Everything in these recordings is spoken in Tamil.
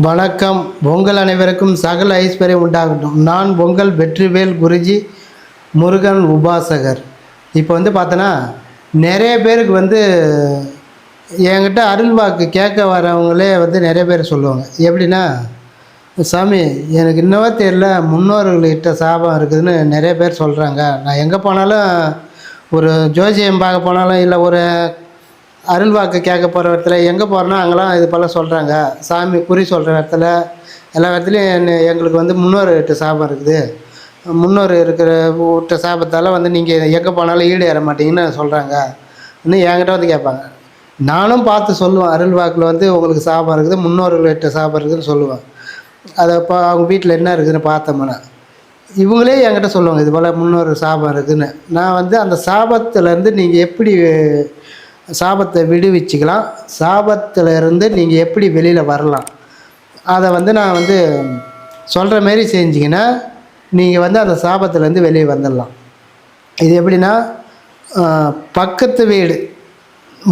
வணக்கம். உங்கள் அனைவருக்கும் சகல ஐஸ்வர்யம் உண்டாகட்டும். நான் உங்கள் வெற்றிவேல் குருஜி முருகன் உபாசகர். இப்போ வந்து பார்த்தோன்னா நிறைய பேருக்கு வந்து என்கிட்ட அருள்வாக்கு கேட்க வரவங்களே வந்து நிறைய பேர் சொல்லுவாங்க. எப்படின்னா சாமி எனக்கு இன்னவே தெரியல முன்னோர்கள்கிட்ட சாபம் இருக்குதுன்னு நிறைய பேர் சொல்கிறாங்க நான் எங்கே போனாலும் ஒரு ஜோசியம் பார்க்க போனாலும் இல்லை ஒரு அருள்வாக்கு கேட்க போகிற இடத்துல எங்கே போகிறோன்னா அங்கெல்லாம் இது போல் சொல்கிறாங்க சாமி குறி சொல்கிற இடத்துல எல்லா இடத்துலையும் என்ன- எங்களுக்கு வந்து முன்னோர் விட்ட சாபம் இருக்குது. முன்னோர் இருக்கிற விட்ட சாபத்தால் வந்து நீங்கள் எங்கே போனாலும் ஈடு ஏற மாட்டீங்கன்னு சொல்கிறாங்க இன்னும் என்கிட்ட வந்து கேட்பாங்க. நானும் பார்த்து சொல்லுவேன் அருள்வாக்கில் வந்து உங்களுக்கு சாபம் இருக்குது முன்னோர்கள்கிட்ட சாபம் இருக்குதுன்னு சொல்லுவேன். அதை இப்போ அவங்க வீட்டில் என்ன இருக்குதுன்னு பார்த்தோம்னா இவங்களே என்கிட்ட சொல்லுவாங்க இது போல் முன்னோர் சாபம் இருக்குதுன்னு. நான் வந்து அந்த சாபத்துலேருந்து நீங்கள் எப்படி சாபத்தை விடுவிச்சுக்கலாம். சாபத்தில் இருந்து நீங்கள் எப்படி வெளியில் வரலாம்? அதை வந்து நான் வந்து சொல்கிற மாரி செஞ்சிங்கன்னா நீங்கள் வந்து அந்த சாபத்துலேருந்து வெளியே வந்துடலாம். இது எப்படின்னா பக்கத்து வீடு.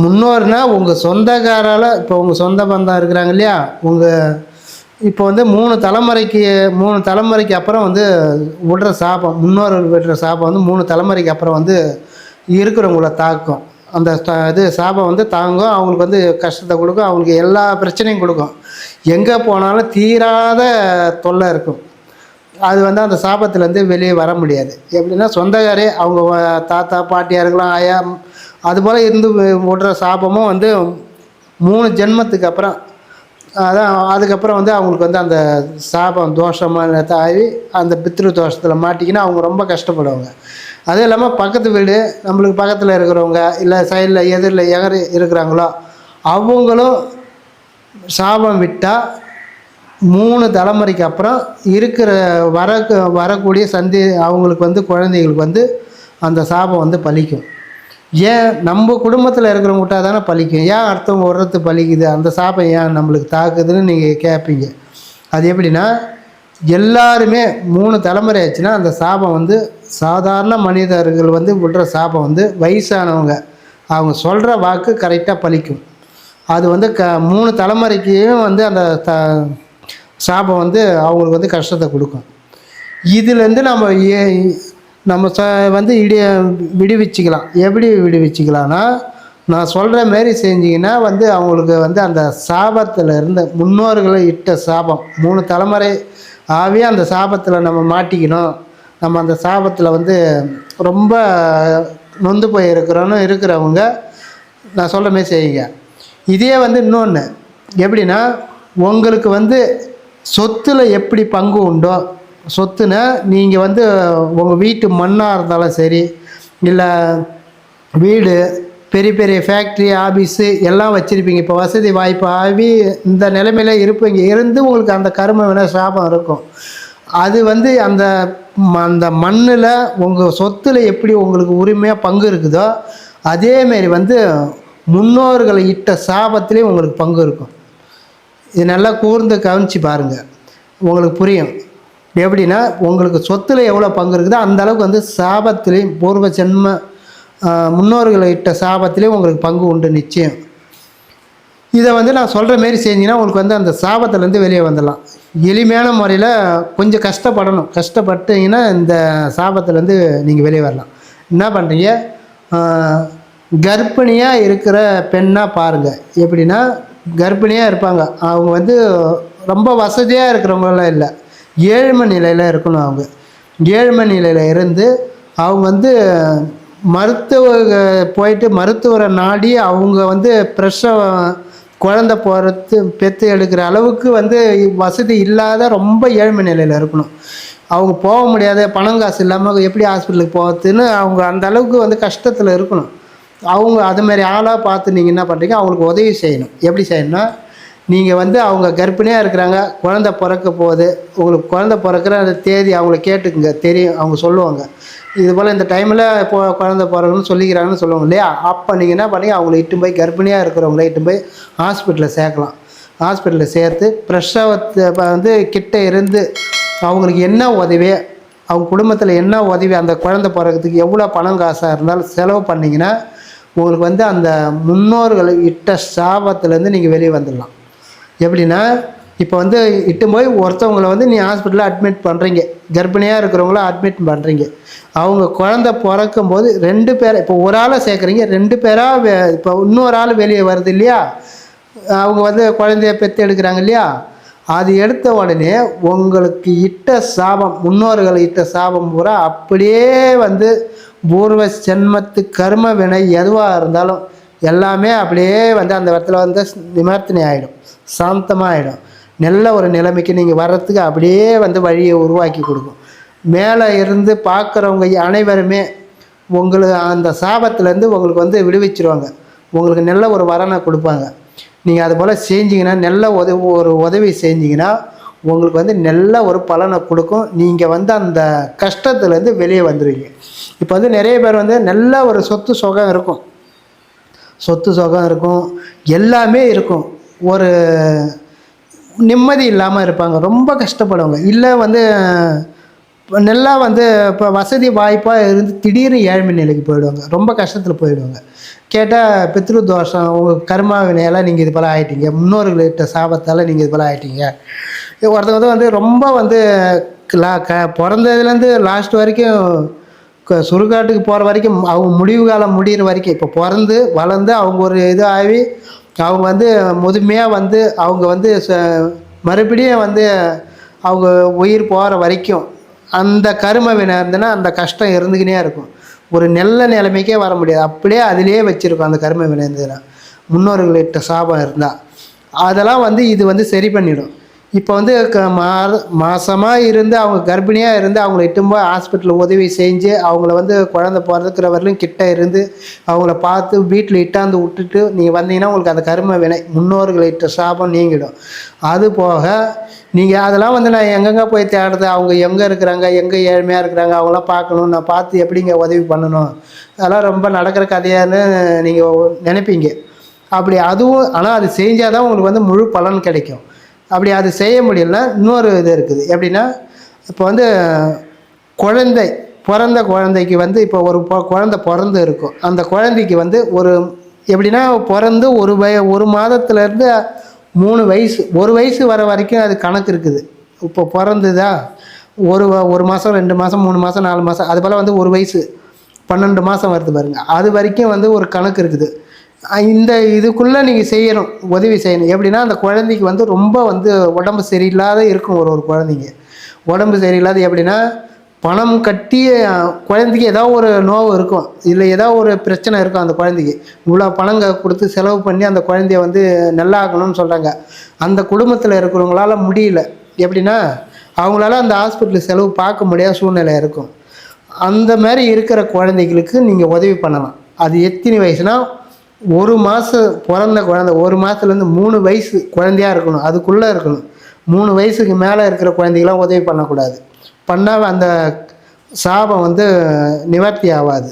முன்னோர்னால் உங்கள் சொந்தக்காரால் இப்போ உங்கள் சொந்த பந்தம் இருக்கிறாங்க இல்லையா? உங்கள் இப்போ வந்து மூணு தலைமுறைக்கு மூணு தலைமுறைக்கு அப்புறம் வந்து விடுற சாபம் முன்னோர்கள் விடுற சாபம் வந்து மூணு தலைமுறைக்கு அப்புறம் வந்து இருக்கிறவங்கள தாக்கும். அந்த இது சாபம் வந்து தாங்கும் அவங்களுக்கு வந்து கஷ்டத்தை கொடுக்கும் அவங்களுக்கு எல்லா பிரச்சனையும் கொடுக்கும். எங்கே போனாலும் தீராத தொல்லை இருக்கும். அது வந்து அந்த சாபத்துலேருந்து வெளியே வர முடியாது. எப்படின்னா சொந்தக்காரே அவங்க தாத்தா பாட்டியாக இருக்கலாம் ஆயா அதுபோல் இருந்து விடுற சாபமும் வந்து மூணு ஜென்மத்துக்கு அப்புறம் அதான் அதுக்கப்புறம் வந்து அவங்களுக்கு வந்து அந்த சாபம் தோஷமாக ஆகி அந்த பித்ரு தோஷத்தில் மாட்டிக்கினா அவங்க ரொம்ப கஷ்டப்படுவாங்க. அதுவும் இல்லாமல் பக்கத்து வீடு நம்மளுக்கு பக்கத்தில் இருக்கிறவங்க இல்லை சைடில் எதிரில் எகர் இருக்கிறாங்களோ அவங்களும் சாபம் விட்டால் மூணு தலைமுறைக்கு அப்புறம் இருக்கிற வர வரக்கூடிய சந்தி அவங்களுக்கு வந்து குழந்தைங்களுக்கு வந்து அந்த சாபம் வந்து பலிக்கும். ஏன்? நம்ம குடும்பத்தில் இருக்கிறவங்க விட்டா தானே பலிக்கும். ஏன் அடுத்தவங்க விடுறது பலிக்குது? அந்த சாபம் ஏன் நம்மளுக்கு தாக்குதுன்னு நீங்கள் கேட்பீங்க அது எப்படின்னா எல்லாருமே மூணு தலைமுறை ஆச்சுன்னா அந்த சாபம் வந்து சாதாரண மனிதர்கள் வந்து விடுற சாபம் வந்து வயசானவங்க. அவங்க சொல்கிற வாக்கு கரெக்டாக பலிக்கும் அது வந்து க மூணு தலைமுறைக்கும் வந்து அந்த த சாபம் வந்து அவங்களுக்கு வந்து கஷ்டத்தை கொடுக்கும். இதுலேருந்து நம்ம ஏ நம்ம ச வந்து இடி விடுவிச்சுக்கலாம். எப்படி விடுவிச்சுக்கலாம்னா நான் சொல்கிற மாரி செஞ்சிங்கன்னா வந்து அவங்களுக்கு வந்து அந்த சாபத்தில் இருந்த முன்னோர்களை இட்ட சாபம். மூணு தலைமுறை ஆகவே அந்த சாபத்தில் நம்ம மாட்டிக்கணும். நம்ம அந்த சாபத்தில் வந்து ரொம்ப நொந்து போய் இருக்கிறோன்னு இருக்கிறவங்க நான் சொல்கிற மாரி செய்யுங்க. இதே வந்து இன்னொன்று எப்படின்னா உங்களுக்கு வந்து சொத்தில் எப்படி பங்கு உண்டோ சொத்துனா நீங்கள் வந்து உங்கள் வீட்டு மண்ணாக இருந்தாலும் சரி இல்லை வீடு பெரிய பெரிய ஃபேக்ட்ரி ஆஃபீஸு எல்லாம் வச்சுருப்பீங்க. இப்போ வசதி வாய்ப்பு ஆகி இந்த நிலைமையில இருப்பீங்க. இருந்து உங்களுக்கு அந்த கரும வேணால் சாபம் இருக்கும். அது வந்து அந்த ம- அந்த மண்ணில் உங்கள் சொத்தில் எப்படி உங்களுக்கு உரிமையாக பங்கு இருக்குதோ அதேமாரி வந்து முன்னோர்களை இட்ட சாபத்துலேயும் உங்களுக்கு பங்கு இருக்கும். இது நல்லா கூர்ந்து கவனிச்சு பாருங்கள் உங்களுக்கு புரியும். எப்படின்னா உங்களுக்கு சொத்தில் எவ்வளோ பங்கு இருக்குதோ அந்த அளவுக்கு வந்து சாபத்திலையும் பூர்வ ஜென்ம முன்னோர்களை இட்ட சாபத்திலையும் உங்களுக்கு பங்கு உண்டு நிச்சயம். இதை வந்து நான் சொல்கிற மாரி செஞ்சிங்கன்னா உங்களுக்கு வந்து அந்த சாபத்துலேருந்து வெளியே வந்துடலாம். எளிமையான முறையில் கொஞ்சம் கஷ்டப்படணும். கஷ்டப்பட்டீங்கன்னா இந்த சாபத்துலேருந்து நீங்கள் வெளியே வரலாம். என்ன பண்ணுறீங்க கர்ப்பிணியாக இருக்கிற பெண்ணாக பாருங்கள் எப்படின்னா கர்ப்பிணியாக இருப்பாங்க. அவங்க வந்து ரொம்ப வசதியாக இருக்கிறவங்களாம் இல்லை. ஏழ்மை நிலையில் இருக்கணும் அவங்க. ஏழ்மை நிலையில் இருந்து அவங்க வந்து மருத்துவ போயிட்டு மருத்துவரை நாடி அவங்க வந்து பிரசவம் குழந்த போகிறது பெற்று எடுக்கிற அளவுக்கு வந்து வசதி இல்லாத ரொம்ப ஏழ்மை நிலையில் இருக்கணும். அவங்க போக முடியாத பணம் காசு இல்லாமல் எப்படி ஹாஸ்பிட்டலுக்கு போகிறதுன்னு அவங்க அந்த அளவுக்கு வந்து கஷ்டத்தில் இருக்கணும். அவங்க அது மாதிரி ஆளாக பார்த்து நீங்கள் என்ன பண்ணுறீங்க அவங்களுக்கு உதவி செய்யணும். எப்படி செய்யணும்னா நீங்கள் வந்து அவங்க கர்ப்பிணியாக இருக்கிறாங்க குழந்தை பிறக்க போகுது. உங்களுக்கு குழந்தை பிறக்கிற அந்த தேதி அவங்கள கேட்டுக்குங்க. தெரியும் அவங்க சொல்லுவாங்க. இது போல் இந்த டைமில் இப்போ குழந்தை பிறகுன்னு சொல்லிக்கிறாங்கன்னு சொல்லுவாங்க இல்லையா? அப்போ நீங்கள் என்ன பண்ணி அவங்கள இட்டு போய் கர்ப்பிணியாக இருக்கிறவங்கள இட்டு போய் ஹாஸ்பிட்டலில் சேர்க்கலாம். ஹாஸ்பிட்டலில் சேர்த்து பிரசவத்தை வந்து கிட்ட இருந்து அவங்களுக்கு என்ன உதவி அவங்க குடும்பத்தில் என்ன உதவி அந்த குழந்தை பிறக்கிறதுக்கு எவ்வளோ பணம் காசாக இருந்தாலும் செலவு பண்ணிங்கன்னா உங்களுக்கு வந்து அந்த முன்னோர்கள் இட்ட சாபத்துலேருந்து நீங்கள் வெளியே வந்துடலாம். எப்படின்னா இப்போ வந்து இட்டு போய் ஒருத்தவங்கள வந்து நீ ஹாஸ்பிட்டலில் அட்மிட் பண்ணுறீங்க கர்ப்பிணியாக இருக்கிறவங்கள அட்மிட் பண்ணுறீங்க அவங்க குழந்த பிறக்கும் போது ரெண்டு பேரை இப்போ ஒரு ஆளை சேர்க்குறீங்க ரெண்டு பேராக இப்போ இன்னொரு ஆள் வெளியே வருது இல்லையா? அவங்க வந்து குழந்தைய பெற்று எடுக்கிறாங்க இல்லையா? அது எடுத்த உடனே உங்களுக்கு இட்ட சாபம் முன்னோர்கள் இட்ட சாபம் பூரா அப்படியே வந்து பூர்வ ஜென்மத்து கர்ம வினை எதுவாக இருந்தாலும் எல்லாமே அப்படியே வந்து அந்த இடத்துல வந்து நிமர்த்தனை ஆகிடும் சாந்தமாக ஆகிடும் நல்ல ஒரு நிலைமைக்கு நீங்கள் வர்றதுக்கு அப்படியே வந்து வழியை உருவாக்கி கொடுக்கும். மேலே இருந்து பார்க்குறவங்க அனைவருமே உங்களுக்கு அந்த சாபத்துலேருந்து உங்களுக்கு வந்து விடுவிச்சிருவாங்க. உங்களுக்கு நல்ல ஒரு வரனை கொடுப்பாங்க. நீங்கள் அது போல் செஞ்சிங்கன்னா நல்ல உதவி ஒரு உதவி செஞ்சிங்கன்னா உங்களுக்கு வந்து நல்ல ஒரு பலனை கொடுக்கும். நீங்கள் வந்து அந்த கஷ்டத்துலேருந்து வெளியே வந்துடுவீங்க இப்போ வந்து நிறைய பேர் வந்து நல்ல ஒரு சொத்து சுகம் இருக்கும். சொத்து சுகம் இருக்கும். எல்லாமே இருக்கும். ஒரு நிம்மதி இல்லாமல் இருப்பாங்க. ரொம்ப கஷ்டப்படுவாங்க. இல்லை வந்து நல்லா வந்து இப்போ வசதி வாய்ப்பாக இருந்து திடீர்னு ஏழ்மை நிலைக்கு போயிடுவாங்க. ரொம்ப கஷ்டத்தில் போயிடுவாங்க. கேட்டால் பித்ரு தோஷம் கர்மா வினையால் நீங்கள் இது போல் ஆகிட்டீங்க முன்னோர்கள்கிட்ட சாபத்தால் நீங்கள் இது போல் ஆகிட்டீங்க ஒருத்தவங்க வந்து ரொம்ப வந்து லா க பிறந்ததுலேருந்து லாஸ்ட் வரைக்கும் சுருகாட்டுக்கு போகிற வரைக்கும் அவங்க முடிவு காலம் முடிகிற வரைக்கும் இப்போ பிறந்து வளர்ந்து அவங்க ஒரு இது ஆகி அவங்க வந்து முதுமையாக வந்து அவங்க வந்து ச- மறுபடியும் வந்து அவங்க உயிர் போகிற வரைக்கும் அந்த கரும வினை அந்த கஷ்டம் இருந்துக்கினே இருக்கும். ஒரு நல்ல நிலைமைக்கே வர முடியாது. அப்படியே அதிலே வச்சுருக்கும் அந்த கரும வினை இருந்ததுன்னா. முன்னோர்கள்கிட்ட சாபம் இருந்தால் அதெல்லாம் வந்து இது வந்து சரி பண்ணிடும். இப்போ வந்து க மா இருந்து அவங்க கர்ப்பிணியாக இருந்து அவங்கள இட்டும் போய் ஹாஸ்பிட்டலில் உதவி செஞ்சு அவங்கள வந்து குழந்த பிறக்கிற வரலும் கிட்ட இருந்து அவங்கள பார்த்து வீட்டில் இட்டாந்து விட்டுட்டு நீங்கள் வந்தீங்கன்னா உங்களுக்கு அந்த கரும வினை முன்னோர்கள் இட்ட சாபம் நீங்கிடும். அது போக நீங்கள் அதெல்லாம் வந்து நான் எங்கெங்கே போய் தேடுறது? அவங்க எங்கே இருக்கிறாங்க? எங்கே ஏழ்மையாக இருக்கிறாங்க? அவங்களாம் பார்க்கணும். நான் பார்த்து எப்படிங்க உதவி பண்ணணும்? அதெல்லாம் ரொம்ப நடக்கிற கதையான்னு நீங்கள் நினைப்பீங்க. அப்படி அதுவும் ஆனால் அது செஞ்சால் தான் உங்களுக்கு வந்து முழு பலன் கிடைக்கும். அப்படி அது செய்ய முடியலன்னா இன்னொரு இது இருக்குது. எப்படின்னா இப்போ வந்து குழந்தை பிறந்த குழந்தைக்கு வந்து இப்போ ஒரு குழந்தை பிறந்து இருக்கும் அந்த குழந்தைக்கு வந்து ஒரு எப்படின்னா பிறந்து ஒரு வய ஒரு மாதத்துலேருந்து மூணு வயசு ஒரு வயசு வர வரைக்கும் அது கணக்கு இருக்குது. இப்போ பிறந்துதா ஒரு ஒரு மாதம் ரெண்டு மாதம் மூணு மாதம் நாலு மாதம் அது போல் வந்து ஒரு வயசு பன்னெண்டு மாதம் வருது பாருங்க. அது வரைக்கும் வந்து ஒரு கணக்கு இருக்குது. இந்த இதுக்குள்ளே நீங்கள் செய்யணும் உதவி செய்யணும். எப்படின்னா அந்த குழந்தைக்கு வந்து ரொம்ப வந்து உடம்பு சரியில்லாத இருக்கும் ஒரு ஒரு குழந்தைங்க. உடம்பு சரியில்லாத எப்படின்னா பணம் கட்டி குழந்தைக்கு ஏதாவது ஒரு நோவு இருக்கும். இல்லை ஏதாவது ஒரு பிரச்சனை இருக்கும் அந்த குழந்தைக்கு. இவ்வளோ பணங்க கொடுத்து செலவு பண்ணி அந்த குழந்தைய வந்து நல்லாக்கணும்னு சொல்கிறாங்க அந்த குடும்பத்தில் இருக்கிறவங்களால முடியல. எப்படின்னா அவங்களால அந்த ஹாஸ்பிட்டல் செலவு பார்க்க முடியாத சூழ்நிலை இருக்கும். அந்த மாதிரி இருக்கிற குழந்தைகளுக்கு நீங்கள் உதவி பண்ணலாம். அது எத்தனை வயசுனால் ஒரு மாதம் பிறந்த குழந்தை ஒரு மாதத்துலேருந்து மூணு வயசு குழந்தையா இருக்கணும் அதுக்குள்ளே இருக்கணும். மூணு வயசுக்கு மேலே இருக்கிற குழந்தைகளாம் உதவி பண்ணக்கூடாது. பண்ணால் அந்த சாபம் வந்து நிவர்த்தி ஆகாது.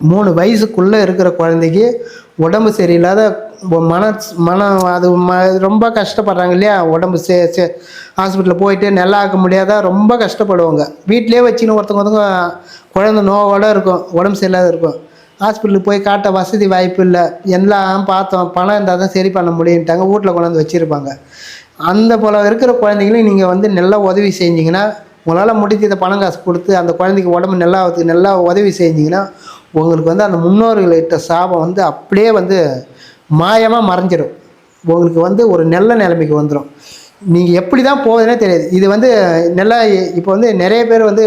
மூணு வயசுக்குள்ளே இருக்கிற குழந்தைக்கு உடம்பு சரியில்லாத மன மனம் அது ம ரொம்ப கஷ்டப்படுறாங்க இல்லையா? உடம்பு சே சே ஹாஸ்பிட்டலில் போயிட்டு நல்லா ஆக்க முடியாத ரொம்ப கஷ்டப்படுவாங்க. வீட்டிலே வச்சுன்னு ஒருத்தவங்க ஒருத்தவங்க குழந்தை நோவோட இருக்கும் உடம்பு சரியில்லாத இருக்கும். ஹாஸ்பிட்டலுக்கு போய் காட்ட வசதி வாய்ப்பு இல்லை. எல்லாம் பார்த்தோம். பணம் இருந்தால் தான் சரி பண்ண முடியும்ட்டாங்க. வீட்டில் கொண்டாந்து வச்சுருப்பாங்க. அந்த போல் இருக்கிற குழந்தைங்களையும் நீங்கள் வந்து நல்லா உதவி செஞ்சிங்கன்னா உங்களால் முடிஞ்ச பணம் காசு கொடுத்து அந்த குழந்தைக்கு உடம்பு நல்லா ஆகுறதுக்கு நல்லா உதவி செஞ்சிங்கன்னா உங்களுக்கு வந்து அந்த முன்னோர்கள்கிட்ட சாபம் வந்து அப்படியே வந்து மாயமாக மறைஞ்சிடும் உங்களுக்கு வந்து ஒரு நல்ல நிலைமைக்கு வந்துடும் நீங்கள் எப்படி தான் போகுதுன்னே தெரியாது. இது வந்து நல்லா இப்போ வந்து நிறைய பேர் வந்து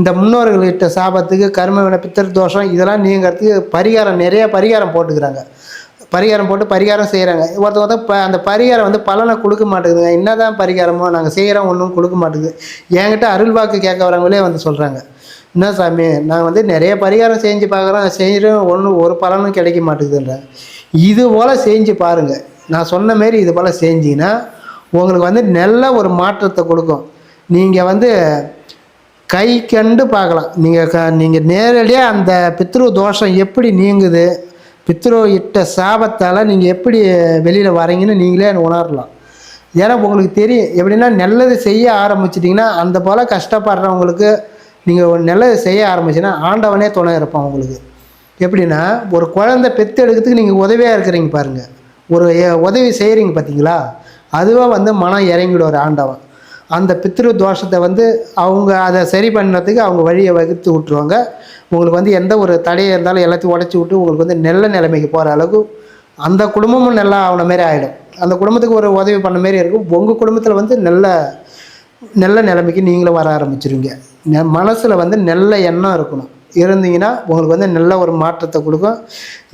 இந்த முன்னோர்கள்கிட்ட சாபத்துக்கு கர்ம வினை பித்தர் தோஷம் இதெல்லாம் நீங்கிறதுக்கு பரிகாரம் நிறைய பரிகாரம் போட்டுக்கிறாங்க. பரிகாரம் போட்டு பரிகாரம் செய்கிறாங்க ஒருத்தவங்க வந்து ப அந்த பரிகாரம் வந்து பலனை கொடுக்க மாட்டேங்குதுங்க. என்னதான் பரிகாரமோ நாங்கள் செய்கிறோம் ஒன்றும் கொடுக்க மாட்டேங்குது. என்கிட்ட அருள் வாக்கு கேட்க வரவங்களே வந்து சொல்கிறாங்க என்ன சாமி நான் வந்து நிறைய பரிகாரம் செஞ்சு பார்க்குறேன் செய்கிறோம் ஒன்றும் ஒரு பலனும் கிடைக்க மாட்டேங்குதுன்றேன் இது போல் செஞ்சு பாருங்கள் நான் சொன்ன மாரி இது போல் செஞ்சிங்கன்னா உங்களுக்கு வந்து நல்ல ஒரு மாற்றத்தை கொடுக்கும். நீங்கள் வந்து கை கண்டு பார்க்கலாம். நீங்கள் க நீங்கள் நேரடியாக அந்த பித்ரு தோஷம் எப்படி நீங்குது பித்ரு இட்ட சாபத்தால் நீங்கள் எப்படி வெளியில் வரீங்கன்னு நீங்களே உணரலாம். ஏன்னா உங்களுக்கு தெரியும் எப்படின்னா நல்லது செய்ய ஆரம்பிச்சிட்டிங்கன்னா அந்த போல் கஷ்டப்படுறவங்களுக்கு நீங்கள் நல்லது செய்ய ஆரம்பிச்சுன்னா ஆண்டவனே துணை இருப்பான் உங்களுக்கு. எப்படின்னா ஒரு குழந்தை பெத்து எடுக்கிறதுக்கு நீங்கள் உதவியாக இருக்கிறீங்க பாருங்கள் ஒரு உதவி செய்கிறீங்க பார்த்தீங்களா அதுவாக வந்து மனம் இறங்கிவிடுவார் ஒரு ஆண்டவன். அந்த பித்ரு தோஷத்தை வந்து அவங்க அதை சரி பண்ணுறதுக்கு அவங்க வழியை வகுத்து விட்ருவாங்க உங்களுக்கு வந்து எந்த ஒரு தடையாக இருந்தாலும் எல்லாத்தையும் உடச்சி விட்டு உங்களுக்கு வந்து நல்ல நிலைமைக்கு போகிற அளவுக்கு அந்த குடும்பமும் நல்லா ஆன மாரி ஆகிடும் அந்த குடும்பத்துக்கு ஒரு உதவி பண்ண மாரி இருக்கும். உங்கள் குடும்பத்தில் வந்து நல்ல நல்ல நிலைமைக்கு நீங்களும் வர ஆரம்பிச்சிருவீங்க. மனசில் வந்து நல்ல எண்ணம் இருக்கணும். இருந்தீங்கன்னா உங்களுக்கு வந்து நல்ல ஒரு மாற்றத்தை கொடுக்கும்.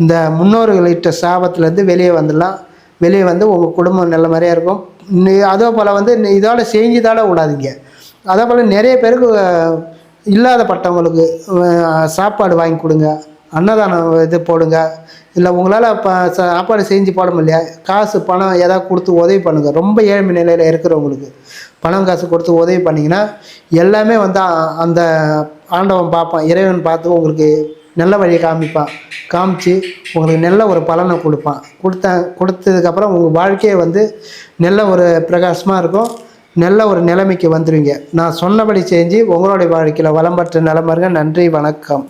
இந்த முன்னோர்களிட்ட சாபத்துலேருந்து வெளியே வந்துடலாம். வெளியே வந்து உங்கள் குடும்பம் நல்ல மாதிரியாக இருக்கும். அதே போல் வந்து இதோட செஞ்சுதால விடாதீங்க அதே போல் நிறைய பேருக்கு இல்லாத இல்லாதப்பட்டவங்களுக்கு சாப்பாடு வாங்கி கொடுங்க. அன்னதானம் இது போடுங்க. இல்லை உங்களால் இப்போ சாப்பாடு செஞ்சு போட முடியல. காசு பணம் எதாவது கொடுத்து உதவி பண்ணுங்கள் ரொம்ப ஏழ்மை நிலையில் இருக்கிறவங்களுக்கு பணம் காசு கொடுத்து உதவி பண்ணிங்கன்னா எல்லாமே வந்து அந்த ஆண்டவன் பார்ப்பான். இறைவன் பார்த்து உங்களுக்கு நல்ல வழியை காமிப்பான் காமிச்சு உங்களுக்கு நல்ல ஒரு பலனை கொடுப்பான் கொடுத்த கொடுத்ததுக்கப்புறம் உங்கள் வாழ்க்கையை வந்து நல்ல ஒரு பிரகாசமாக இருக்கும். நல்ல ஒரு நிலைமைக்கு வந்துடுவீங்க நான் சொன்னபடி செஞ்சு உங்களுடைய வாழ்க்கையில் வளம் பெற்ற நிலமருங்க நன்றி வணக்கம்.